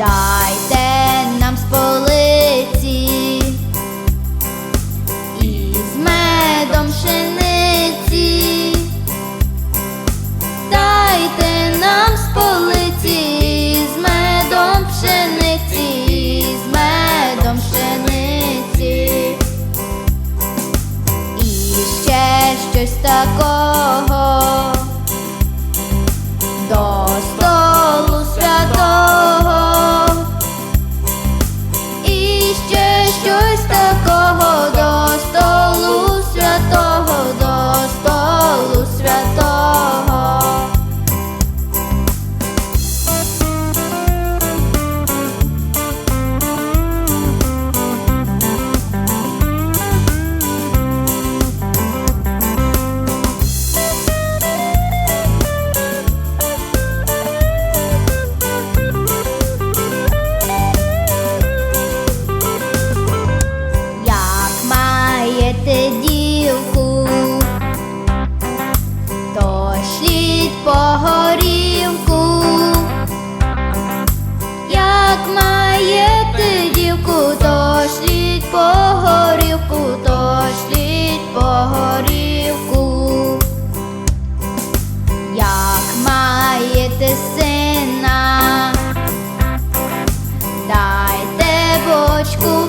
дайте нам з полиці. І з медом пшениці, дайте нам з полиці, з медом пшениці, з медом пшениці, і ще щось такого. знаєте дівку, то шліть по горівку, як маєте дівку, то шліть по горівку, то шліть по горівку, як маєте сина, дайте бочку.